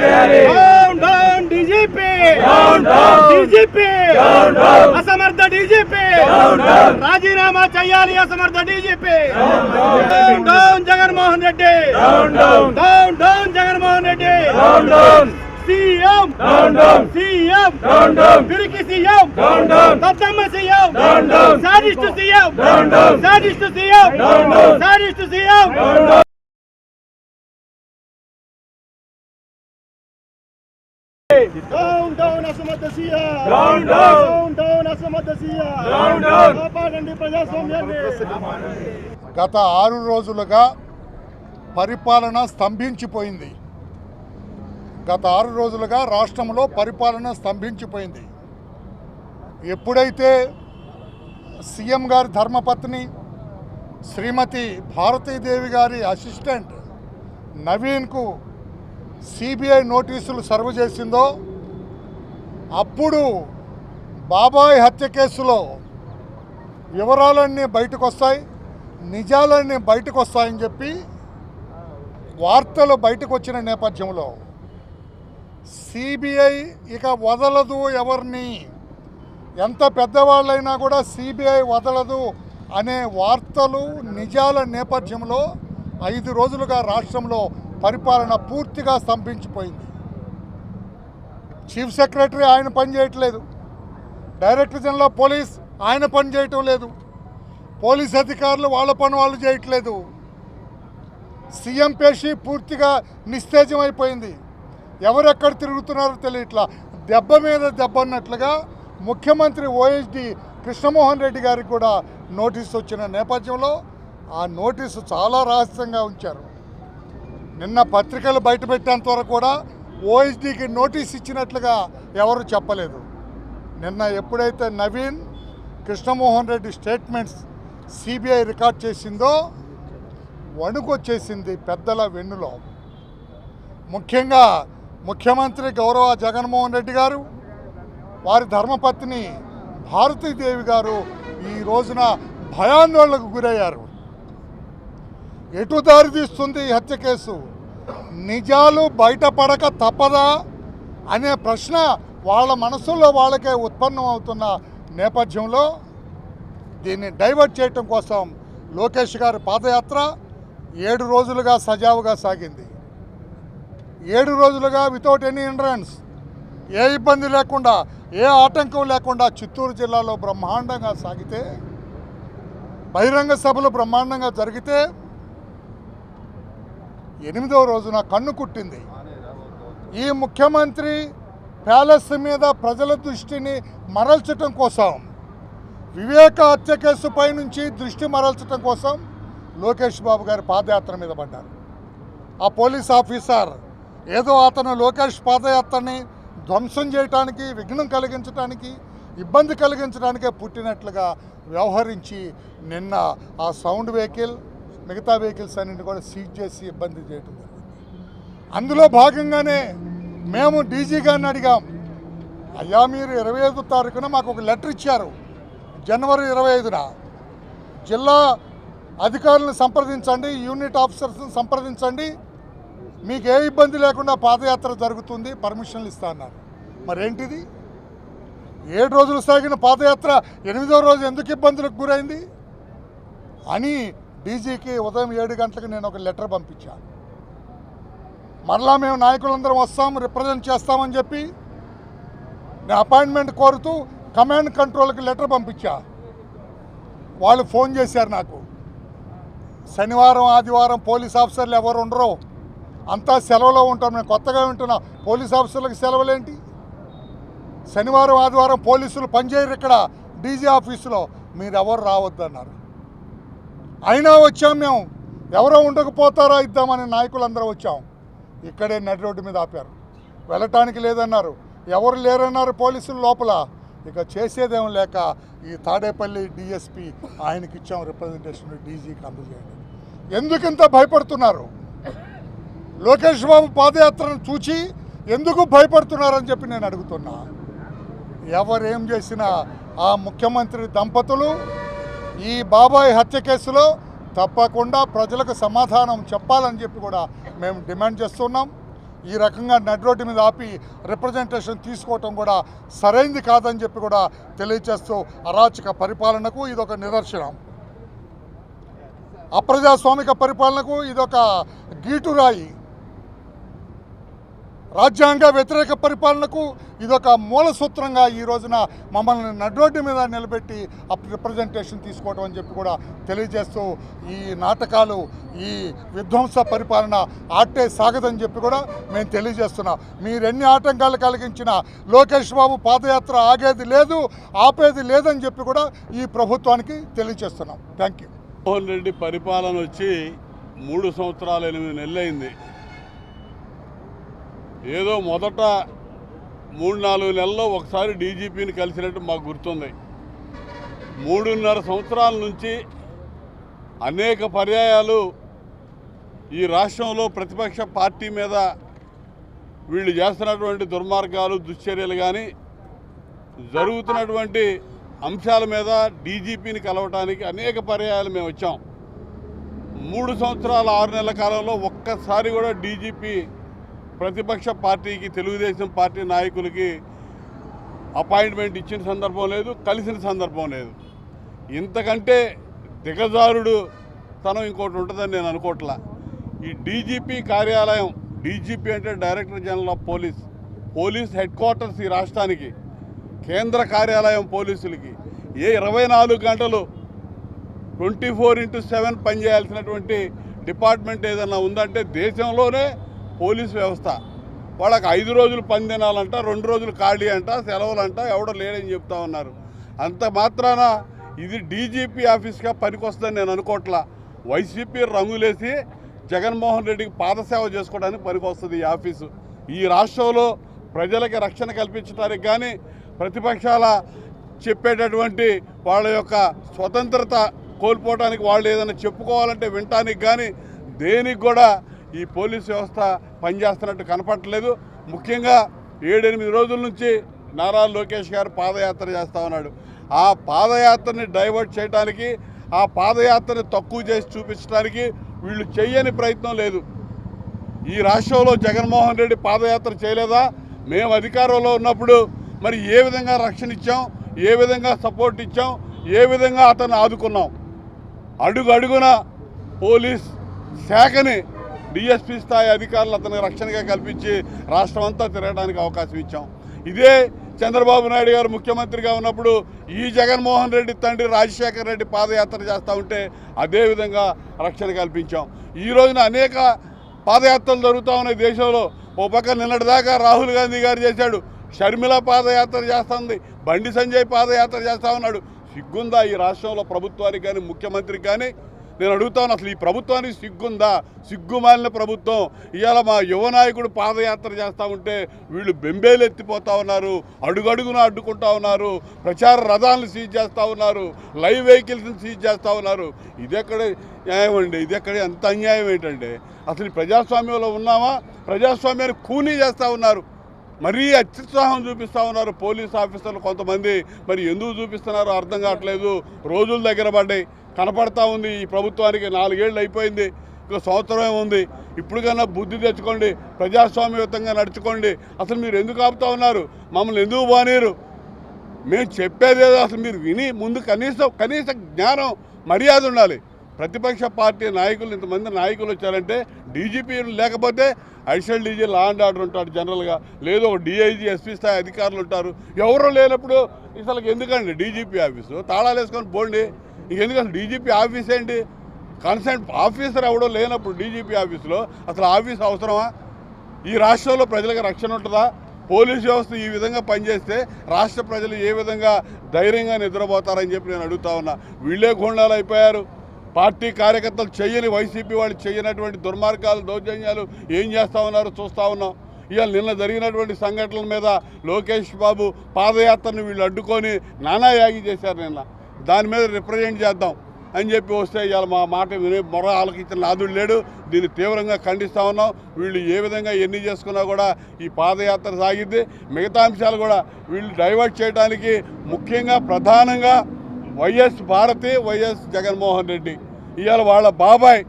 Down down DGP DGP అసమర్థ DGP రాజీనామా చేయాలి అసమర్థ DGP down down Jaganmohan Reddy down down Jaganmohan Reddy CM CM పిరికి CM దద్దమ్మ CM sadist CM sadist CM sadist CM down down down down down అసమర్థ CM. కాపాడండి ప్రజాస్వామ్యాన్ని. గత ఆరు రోజులుగా పరిపాలన స్తంభించిపోయింది. గత ఆరు రోజులుగా రాష్ట్రంలో పరిపాలన స్తంభించిపోయింది. ఎప్పుడైతే సీఎం గారి ధర్మపత్ని శ్రీమతి భారతీదేవి గారి అసిస్టెంట్ నవీన్కు సిబిఐ నోటీసులు సర్వ్ చేసిందో అప్పుడు బాబాయ్ హత్య కేసులో వివరాలన్నీ బయటకు వస్తాయి నిజాలన్నీ బయటకు వస్తాయని చెప్పి వార్తలు బయటకు వచ్చిన నేపథ్యంలో సిబిఐ ఇక వదలదు ఎవరిని ఎంత పెద్దవాళ్ళైనా కూడా సిబిఐ వదలదు అనే వార్తలు నిజాల నేపథ్యంలో ఐదు రోజులుగా రాష్ట్రంలో పరిపాలన పూర్తిగా స్తంభించిపోయింది. చీఫ్ సెక్రటరీ ఆయన పని చేయట్లేదు. డైరెక్టర్ జనరల్ ఆఫ్ పోలీస్ ఆయన పని చేయటం లేదు. పోలీస్ అధికారులు వాళ్ళ పని వాళ్ళు చేయట్లేదు. సీఎం పేషి పూర్తిగా నిస్తేజం అయిపోయింది ఎవరెక్కడ తిరుగుతున్నారో తెలియట్లా. దెబ్బ మీద దెబ్బ అన్నట్లుగా ముఖ్యమంత్రి ఓఎస్డి కృష్ణమోహన్ రెడ్డి గారికి కూడా నోటీస్ వచ్చిన నేపథ్యంలో ఆ నోటీసు చాలా రహస్యంగా ఉంచారు. నిన్న పత్రికలు బయటపెట్టేంత వరకు కూడా ఓఎస్డీకి నోటీస్ ఇచ్చినట్లుగా ఎవరు చెప్పలేదు. నిన్న ఎప్పుడైతే Naveen Krishnamohan Reddy statements CBI record చేసిందో వణుకొచ్చేసింది పెద్దల వెన్నులో. ముఖ్యంగా ముఖ్యమంత్రి గౌరవ జగన్మోహన్ రెడ్డి గారు వారి ధర్మపత్ని భారతీదేవి గారు ఈ రోజున భయాందోళనకు గురయ్యారు. ఎటు దారితీస్తుంది ఈ హత్య కేసు? నిజాలు బయటపడక తప్పదా అనే ప్రశ్న వాళ్ళ మనసులో వాళ్ళకే ఉత్పన్నం అవుతున్న నేపథ్యంలో దీన్ని డైవర్ట్ చేయటం కోసం లోకేష్ గారి పాదయాత్ర ఏడు రోజులుగా సజావుగా సాగింది. ఏడు రోజులుగా వితౌట్ ఎనీ ఎంట్రన్స్ ఏ ఇబ్బంది లేకుండా ఏ ఆటంకం లేకుండా చిత్తూరు జిల్లాలో బ్రహ్మాండంగా సాగితే బహిరంగ సభలు బ్రహ్మాండంగా జరిగితే ఎనిమిదవ రోజున కన్ను కుట్టింది. ఈ ముఖ్యమంత్రి ప్యాలెస్ మీద ప్రజల దృష్టిని మరల్చటం కోసం వివేక హత్య కేసుపై నుంచి దృష్టి మరల్చటం కోసం లోకేష్ బాబు గారి పాదయాత్ర మీద పడ్డారు. ఆ పోలీస్ ఆఫీసర్ ఏదో అతను లోకేష్ పాదయాత్రని ధ్వంసం చేయటానికి విఘ్నం కలిగించడానికి ఇబ్బంది కలిగించడానికే పుట్టినట్లుగా వ్యవహరించి నిన్న ఆ సౌండ్ వెహికల్ మిగతా వెహికల్స్ అన్నింటి కూడా సీజ్ చేసి ఇబ్బంది చేయటం జరిగింది. అందులో భాగంగానే మేము డీజీ గారిని అడిగాం అయ్యా మీరు ఇరవై ఐదు తారీఖున మాకు ఒక లెటర్ ఇచ్చారు జనవరి ఇరవై ఐదున. జిల్లా అధికారులను సంప్రదించండి యూనిట్ ఆఫీసర్స్ని సంప్రదించండి మీకు ఏ ఇబ్బంది లేకుండా పాదయాత్ర జరుగుతుంది పర్మిషన్లు ఇస్తా అన్నారు. మరేంటిది? ఏడు రోజులు సాగిన పాదయాత్ర ఎనిమిదో రోజు ఎందుకు ఇబ్బందులకు గురైంది? అని డీజీకి ఉదయం ఏడు గంటలకు నేను ఒక లెటర్ పంపించాను మరలా మేము నాయకులందరం వస్తాం రిప్రజెంట్ చేస్తామని చెప్పి నేను అపాయింట్మెంట్ కోరుతూ కమాండ్ కంట్రోల్కి లెటర్ పంపించా. వాళ్ళు ఫోన్ చేశారు నాకు. శనివారం ఆదివారం పోలీస్ ఆఫీసర్లు ఎవరు ఉండరు అంతా సెలవులో ఉంటాం. నేను కొత్తగా వింటున్నా. పోలీస్ ఆఫీసర్లకు సెలవులేంటి? శనివారం ఆదివారం పోలీసులు పనిచేయరు ఇక్కడ డీజీ ఆఫీసులో. మీరు ఎవరు రావద్దన్నారు. అయినా వచ్చాం మేము. ఎవరో ఉండకపోతారా ఇద్దామని నాయకులందరూ వచ్చాం. ఇక్కడే నడి రోడ్డు మీద ఆపారు. వెళ్ళటానికి లేదన్నారు. ఎవరు లేరన్నారు పోలీసులు లోపల. ఇక చేసేదేం లేక ఈ తాడేపల్లి డిఎస్పి ఆయనకి ఇచ్చాం రిప్రజెంటేషన్ డీజీకి అందజేయండి. ఎందుకు ఇంత భయపడుతున్నారు? లోకేష్ బాబు పాదయాత్రను చూచి ఎందుకు భయపడుతున్నారని చెప్పి నేను అడుగుతున్నా. ఎవరేం చేసినా ఆ ముఖ్యమంత్రి దంపతులు ఈ బాబాయ్ హత్య కేసులో తప్పకుండా ప్రజలకు సమాధానం చెప్పాలని చెప్పి కూడా మేము డిమాండ్ చేస్తున్నాం. ఈ రకంగా నడ్రోడ్డు మీద ఆపి రిప్రజెంటేషన్ తీసుకోవటం కూడా సరైంది కాదని చెప్పి కూడా తెలియచేస్తూ అరాచక పరిపాలనకు ఇదొక నిదర్శనం. అప్రజాస్వామిక పరిపాలనకు ఇదొక గీటురాయి. రాజ్యాంగ వ్యతిరేక పరిపాలనకు ఇదొక మూల సూత్రంగా ఈ రోజున మమ్మల్ని నడ్రోడ్డు మీద నిలబెట్టి అప్ రిప్రజెంటేషన్ తీసుకోవడం అని చెప్పి కూడా తెలియజేస్తూ ఈ నాటకాలు ఈ విధ్వంస పరిపాలన ఆటే సాగదని చెప్పి కూడా మేము తెలియజేస్తున్నాం. మీరెన్ని ఆటంకాలు కలిగించిన లోకేష్ బాబు పాదయాత్ర ఆగేది లేదు ఆపేది లేదని చెప్పి కూడా ఈ ప్రభుత్వానికి తెలియజేస్తున్నాం. థ్యాంక్ యూ జగన్మోహన్ రెడ్డి పరిపాలన వచ్చి మూడు సంవత్సరాలు ఎనిమిది నెలలైంది. ఏదో మొదట మూడు నాలుగు నెలల్లో ఒకసారి డీజీపీని కలిసినట్టు మాకు గుర్తుంది. మూడున్నర సంవత్సరాల నుంచి అనేక పర్యాయాలు ఈ రాష్ట్రంలో ప్రతిపక్ష పార్టీ మీద వీళ్ళు చేస్తున్నటువంటి దుర్మార్గాలు దుశ్చర్యలు కానీ జరుగుతున్నటువంటి అంశాల మీద డీజీపీని కలవటానికి అనేక పర్యాయాలు మేము వచ్చాం. మూడు సంవత్సరాల ఆరు నెలల కాలంలో ఒక్కసారి కూడా డీజీపీ ప్రతిపక్ష పార్టీకి తెలుగుదేశం పార్టీ నాయకులకి అపాయింట్మెంట్ ఇచ్చిన సందర్భం లేదు కలిసిన సందర్భం లేదు. ఇంతకంటే దిగజారుడు తనం ఇంకోటి ఉంటుందని నేను అనుకోవట్లా ఈ డీజీపీ కార్యాలయం డీజీపీ అంటే director general of police police headquarters ఈ రాష్ట్రానికి కేంద్ర కార్యాలయం పోలీసులకి. ఏ ఇరవై నాలుగు గంటలు ట్వంటీ ఫోర్ ఇంటూ సెవెన్ పనిచేయాల్సినటువంటి డిపార్ట్మెంట్ ఏదన్నా ఉందంటే దేశంలోనే పోలీస్ వ్యవస్థ. వాళ్ళకి ఐదు రోజులు పని తినాలంట రెండు రోజులు ఖాళీ అంట సెలవులంట ఎవడో లేడని చెప్తా ఉన్నారు. అంత మాత్రాన ఇది డీజీపీ ఆఫీస్గా పనికొస్తుందని నేను అనుకోవట్లా వైసీపీ రంగులేసి జగన్మోహన్ రెడ్డికి పాదసేవ చేసుకోవడానికి పనికొస్తుంది ఈ ఆఫీసు. ఈ రాష్ట్రంలో ప్రజలకి రక్షణ కల్పించడానికి కానీ ప్రతిపక్షాల చెప్పేటటువంటి వాళ్ళ యొక్క స్వతంత్రత కోల్పోవడానికి వాళ్ళు ఏదైనా చెప్పుకోవాలంటే వినటానికి కానీ దేనికి కూడా ఈ పోలీస్ వ్యవస్థ పనిచేస్తున్నట్టు కనపడలేదు ముఖ్యంగా ఏడెనిమిది రోజుల నుంచి నారా లోకేష్ గారు పాదయాత్ర చేస్తూ ఉన్నాడు. ఆ పాదయాత్రని డైవర్ట్ చేయడానికి ఆ పాదయాత్రని తక్కువ చేసి చూపించడానికి వీళ్ళు చేయని ప్రయత్నం లేదు. ఈ రాష్ట్రంలో జగన్మోహన్ రెడ్డి పాదయాత్ర చేయలేదా? మేము అధికారంలో ఉన్నప్పుడు మరి ఏ విధంగా రక్షణ ఇచ్చాం? ఏ విధంగా సపోర్ట్ ఇచ్చాం? ఏ విధంగా అతను ఆదుకున్నాం? అడుగు అడుగున పోలీస్ శాఖని డిఎస్పీ స్థాయి అధికారులు అతనికి రక్షణగా కల్పించి రాష్ట్రం అంతా తిరగడానికి అవకాశం ఇచ్చాం. ఇదే చంద్రబాబు నాయుడు గారు ముఖ్యమంత్రిగా ఉన్నప్పుడు ఈ జగన్మోహన్ రెడ్డి తండ్రి రాజశేఖర రెడ్డి పాదయాత్ర చేస్తూ ఉంటే అదేవిధంగా రక్షణ కల్పించాం. ఈ రోజున అనేక పాదయాత్రలు జరుగుతూ ఉన్నాయి దేశంలో. ఓ పక్క నిన్నటిదాకా రాహుల్ గాంధీ గారు చేశాడు. షర్మిల పాదయాత్ర చేస్తుంది బండి సంజయ్ పాదయాత్ర చేస్తూ ఉన్నాడు. సిగ్గుందా ఈ రాష్ట్రంలో ప్రభుత్వానికి కానీ ముఖ్యమంత్రికి కానీ? నేను అడుగుతాను అసలు ఈ ప్రభుత్వానికి సిగ్గుందా? సిగ్గుమాలిన ప్రభుత్వం. ఇవాళ మా యువ నాయకుడు పాదయాత్ర చేస్తూ ఉంటే వీళ్ళు బెంబేలు ఎత్తిపోతా ఉన్నారు అడుగడుగున అడ్డుకుంటా ఉన్నారు ప్రచార రథాలను సీజ్ చేస్తూ ఉన్నారు లైవ్ వెహికల్స్ని సీజ్ చేస్తూ ఉన్నారు. ఇదెక్కడ న్యాయం అండి? ఇదెక్కడ ఎంత అన్యాయం ఏంటండి అసలు ఈ ప్రజాస్వామ్యంలో ఉన్నామా ప్రజాస్వామ్యాన్ని కూనీ చేస్తూ ఉన్నారు. మరీ అత్యుత్సాహం చూపిస్తూ ఉన్నారు పోలీస్ ఆఫీసర్లు కొంతమంది. మరి ఎందుకు చూపిస్తున్నారో అర్థం కావట్లేదు. రోజుల దగ్గర పడ్డాయి. కనపడతా ఉంది. ఈ ప్రభుత్వానికి నాలుగేళ్ళు అయిపోయింది. ఇంకో సంవత్సరమే ఉంది. ఇప్పటికన్నా బుద్ధి తెచ్చుకోండి. ప్రజాస్వామ్యయుతంగా నడుచుకోండి. అసలు మీరు ఎందుకు ఆపుతా ఉన్నారు? మమ్మల్ని ఎందుకు బానీరు మేము చెప్పేదేదో అసలు మీరు విని ముందు కనీసం కనీస జ్ఞానం మర్యాద ఉండాలి. ప్రతిపక్ష పార్టీ నాయకులు ఇంతమంది నాయకులు వచ్చారంటే డీజీపీ లేకపోతే additional DG law and order ఉంటాడు జనరల్గా. లేదు ఒక డీఐజీ ఎస్పీ స్థాయి అధికారులు ఉంటారు. ఎవరు లేనప్పుడు అసలు ఎందుకండి డీజీపీ ఆఫీసు? తాళాలు వేసుకొని పోండి. ఇక అసలు డీజీపీ ఆఫీస్ ఏంటి? కన్సర్న్ ఆఫీసర్ ఎవడో లేనప్పుడు డీజీపీ ఆఫీసులో అసలు ఆఫీస్ అవసరమా? ఈ రాష్ట్రంలో ప్రజలకు రక్షణ ఉంటుందా? పోలీస్ వ్యవస్థ ఈ విధంగా పనిచేస్తే రాష్ట్ర ప్రజలు ఏ విధంగా ధైర్యంగా నిద్రపోతారని చెప్పి నేను అడుగుతా ఉన్నా. వీళ్ళే గుండాలు అయిపోయారు. పార్టీ కార్యకర్తలు చేయని వైసీపీ వాళ్ళు చేయనటువంటి దుర్మార్గాలు దౌర్జన్యాలు ఏం చేస్తా ఉన్నారో చూస్తూ ఉన్నాం. ఇవాళ నిన్న జరిగినటువంటి సంఘటనల మీద లోకేష్ బాబు పాదయాత్రను వీళ్ళు అడ్డుకొని నానా యాగి చేశారు నిన్న. దాని మీద రిప్రజెంట్ చేద్దాం అని చెప్పి వస్తే ఇవాళ మా మాట వినే మొర ఆలకించిన నాదుడు లేడు. దీన్ని తీవ్రంగా ఖండిస్తూ ఉన్నాం. వీళ్ళు ఏ విధంగా ఎన్ని చేసుకున్నా కూడా ఈ పాదయాత్ర సాగిద్ది. మిగతా అంశాలు కూడా వీళ్ళు డైవర్ట్ చేయడానికి ముఖ్యంగా ప్రధానంగా వైఎస్ భారతి వైఎస్ జగన్మోహన్ రెడ్డి. ఇవాళ వాళ్ళ బాబాయ్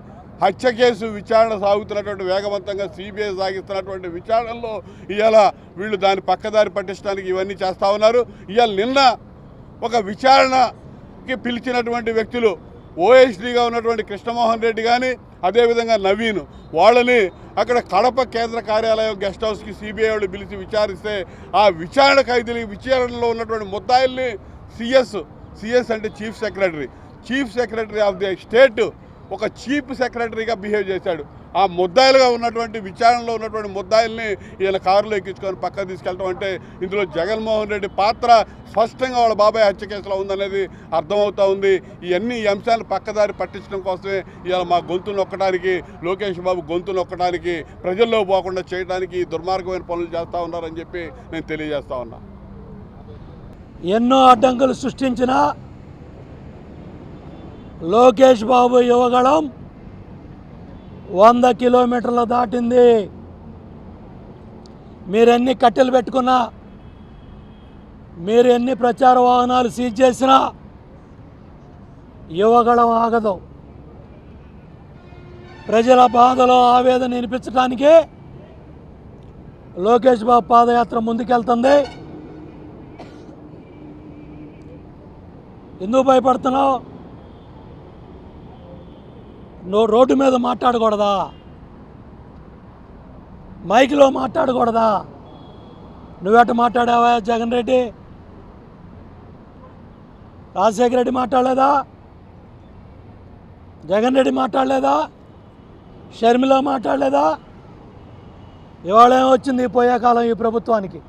హత్య కేసు విచారణ సాగుతున్నటువంటి వేగవంతంగా సిబిఐ సాగిస్తున్నటువంటి విచారణలో ఇవాళ వీళ్ళు దాన్ని పక్కదారి పట్టించడానికి ఇవన్నీ చేస్తూ ఉన్నారు. ఇవాళ నిన్న ఒక విచారణకి పిలిచినటువంటి వ్యక్తులు ఓఎస్డీగా ఉన్నటువంటి కృష్ణమోహన్ రెడ్డి కానీ అదేవిధంగా నవీన్ వాళ్ళని అక్కడ కడప కేంద్ర కార్యాలయం గెస్ట్ హౌస్కి సిబిఐ వాళ్ళు పిలిచి విచారిస్తే ఆ విచారణ ఖైదీలు విచారణలో ఉన్నటువంటి ముద్దాయిల్ని సిఎస్ సిఎస్ అంటే chief secretary. Chief secretary of the state ఒక చీఫ్ సెక్రటరీగా బిహేవ్ చేశాడు. ఆ ముద్దాయిలుగా ఉన్నటువంటి విచారణలో ఉన్నటువంటి ముద్దాయిల్ని ఈయన కారులో ఎక్కించుకొని పక్కకు తీసుకెళ్ళటం అంటే ఇందులో జగన్మోహన్ రెడ్డి పాత్ర స్పష్టంగా వాళ్ళ బాబాయ్ హత్య కేసులో ఉందనేది అర్థమవుతా ఉంది. ఇవన్నీ ఈ అంశాలను పక్కదారి పట్టించడం కోసమే ఇవాళ మా గొంతు నొక్కడానికి లోకేష్ బాబు గొంతు నొక్కడానికి ప్రజల్లో పోకుండా చేయడానికి దుర్మార్గమైన పనులు చేస్తూ ఉన్నారని చెప్పి నేను తెలియజేస్తా ఉన్నా. ఎన్నో అడ్డంకులు సృష్టించిన లోకేష్ బాబు యువగళం వంద కిలోమీటర్లు దాటింది. మీరెన్ని కట్టెలు పెట్టుకున్నా మీరు ఎన్ని ప్రచార వాహనాలు సీజ్ చేసినా యువగళం ఆగదు. ప్రజల బాధలో ఆవేదన వినిపించడానికి లోకేష్ బాబు పాదయాత్ర ముందుకెళ్తుంది. ఎందుకు భయపడుతున్నావు? నువ్వు రోడ్డు మీద మాట్లాడకూడదా? మైక్లో మాట్లాడకూడదా? నువ్వెట మాట్లాడావా జగన్ రెడ్డి? రాజశేఖర రెడ్డి మాట్లాడలేదా? జగన్ రెడ్డి మాట్లాడలేదా? షర్మిల మాట్లాడలేదా? ఇవాళ ఏమొచ్చింది పోయే కాలం ఈ ప్రభుత్వానికి?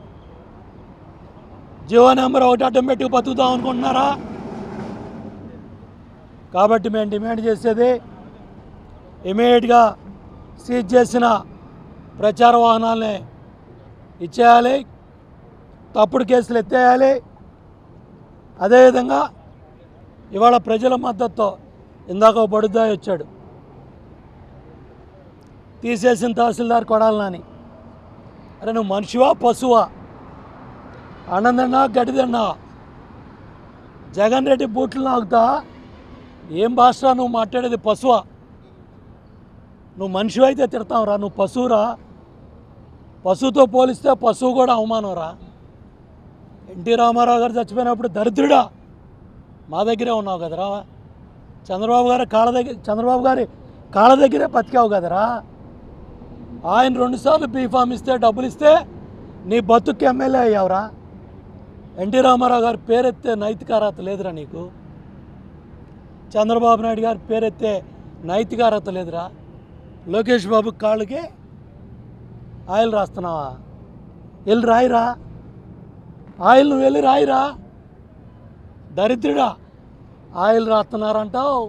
జీవో నెంబర్ ఒకటి అడ్డం పెట్టి బతుకుతాం అనుకుంటున్నారా? కాబట్టి మేము డిమాండ్ చేసేది ఇమీడియట్గా సీజ్ చేసిన ప్రచార వాహనాలని ఇచ్చేయాలి. తప్పుడు కేసులు ఎత్తేయాలి. అదేవిధంగా ఇవాళ ప్రజల మద్దతుతో ఇందాక ఒక బడుద్దాయి వచ్చాడు. తీసేసిన తహసీల్దార్ కొడాలని అరే నువ్వు మనిషివా పశువా? అన్నందన్నా గడిదన్నా? జగన్ రెడ్డి బూట్లు నాకుతా? ఏం భాష నువ్వు మాట్లాడేది పశువా? నువ్వు మనిషి అయితే తిడతావురా నువ్వు పశువురా? పశువుతో పోలిస్తే పశువు కూడా అవమానంరా. ఎన్టీ రామారావు గారు చచ్చిపోయినప్పుడు దరిద్రుడా? మా దగ్గరే ఉన్నావు కదరా? చంద్రబాబు గారి కాళ్ళ దగ్గర చంద్రబాబు గారి కాళ్ళ దగ్గరే బతికావు కదరా? ఆయన రెండుసార్లు బీఫామ్ ఇస్తే డబ్బులు ఇస్తే నీ బతుక్కి ఎమ్మెల్యే అయ్యావురా? ఎన్టీ రామారావు గారి పేరెత్తే నైతిక లేదురా నీకు? చంద్రబాబు నాయుడు గారి పేరెత్తే నైతిక అర్హత లేదురా. లోకేష్ బాబు కాళ్ళకి ఆయిల్ రాస్తున్నావా? వెళ్ళి రాయిరా. ఆయిల్ నువ్వు వెళ్ళి రాయిరా. దరిద్రుడా ఆయిల్ రాస్తున్నారంటావు.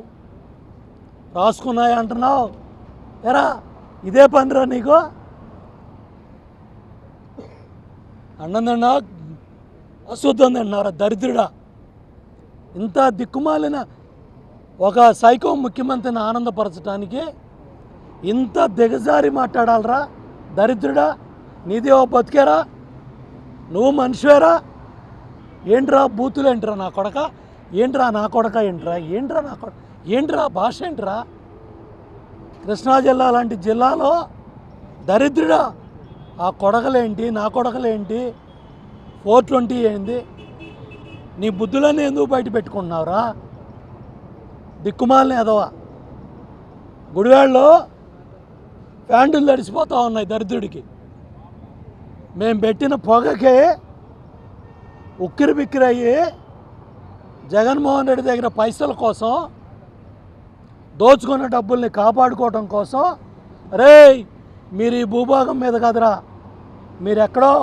రాసుకున్నాయి అంటున్నావు ఎరా ఇదే పనిరా నీకు? అన్నందన్నా అశుద్ధం తిన్నారా దరిద్రుడా. ఇంత దిక్కుమాలిన ఒక సైకో ముఖ్యమంత్రిని ఆనందపరచడానికి ఇంత దిగజారి మాట్లాడాలరా? దరిద్రుడా? నీది బతికేరా? నువ్వు మనిషివేరా? ఏంట్రా బూతులు ఏంట్రా నా కొడక? ఏంట్రా నా కొడక ఏంట్రా? ఏంట్రా నా కొడ? ఏంట్రా భాష ఏంట్రా? కృష్ణా జిల్లా లాంటి జిల్లాలో దరిద్రుడా ఆ కొడకలేంటి నా కొడకలేంటి? ఫోర్ ట్వంటీ ఏంది? నీ బుద్ధులన్నీ ఎందుకు బయట పెట్టుకుంటున్నావురా? దిక్కుమాలని ఎదవ గుడివాడలో ప్యాంటులు తడిసిపోతూ ఉన్నాయి దరిద్రుడికి. మేము పెట్టిన పొగకే ఉక్కిరి బిక్కిరయ్యి జగన్మోహన్ రెడ్డి దగ్గర పైసల కోసం దోచుకున్న డబ్బుల్ని కాపాడుకోవటం కోసం రే మీరు ఈ భూభాగం మీద కదరా. మీరెక్కడో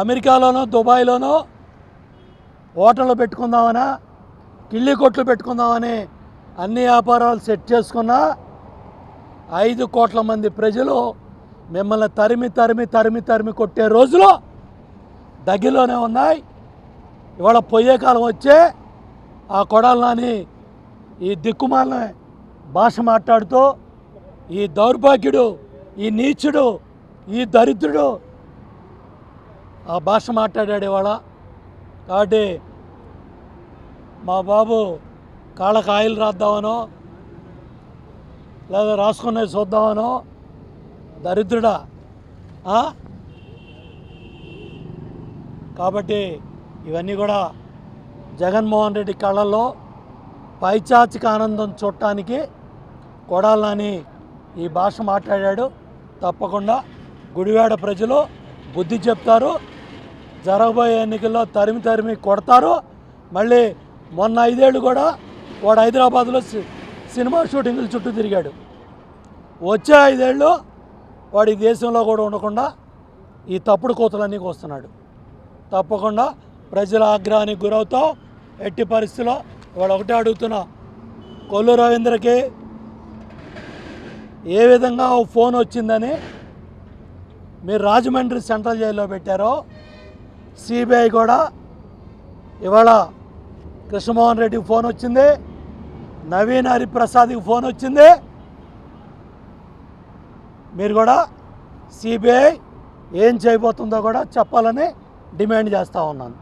అమెరికాలోనో దుబాయ్లోనో హోటళ్ళు పెట్టుకుందామనా? కిళ్ళి కొట్లు పెట్టుకుందామని అన్ని వ్యాపారాలు సెట్ చేసుకున్న ఐదు కోట్ల మంది ప్రజలు మిమ్మల్ని తరిమి తరిమి తరిమి తరిమి కొట్టే రోజులు దగ్గరలోనే ఉన్నాయి. ఇవాళ పొయ్యే కాలం వచ్చే ఆ కొడాలని ఈ దిక్కుమాలిన భాష మాట్లాడుతూ ఈ దౌర్భాగ్యుడు ఈ నీచుడు ఈ దరిద్రుడు ఆ భాష మాట్లాడాడు ఇవాళ. కాబట్టి మా బాబు కాళ్ళకు ఆయిల్ రాద్దామనో లేదా రాసుకున్నది చూద్దామనో దరిద్రుడా కాబట్టి ఇవన్నీ కూడా జగన్మోహన్ రెడ్డి కళ్ళల్లో పైచాచిక ఆనందం చూడటానికి కొడాలని ఈ భాష మాట్లాడాడు. తప్పకుండా గుడివాడ ప్రజలు బుద్ధి చెప్తారు. జరగబోయే ఎన్నికల్లో తరిమి తరిమి కొడతారు. మళ్ళీ మొన్న ఐదేళ్ళు కూడా వాడు హైదరాబాద్లో సి- సినిమా షూటింగుల చుట్టూ తిరిగాడు. వచ్చే ఐదేళ్ళు వాడి దేశంలో కూడా ఉండకుండా ఈ తప్పుడు కోతలన్నీ వస్తున్నాడు తప్పకుండా ప్రజల ఆగ్రహానికి గురవుతాం. ఎట్టి పరిస్థితిలో వాడు ఒకటే అడుగుతున్నా కొల్లు రవీంద్రకి ఏ విధంగా ఓ ఫోన్ వచ్చిందని మీరు రాజమండ్రి సెంట్రల్ జైల్లో పెట్టారో సిబిఐ కూడా ఇవాళ కృష్ణమోహన్ రెడ్డికి ఫోన్ వచ్చింది. నవీన్ హరిప్రసాద్కి ఫోన్ వచ్చింది. మీరు కూడా సిబిఐ ఏం చేయబోతుందో కూడా చెప్పాలని డిమాండ్ చేస్తూ ఉన్నాను.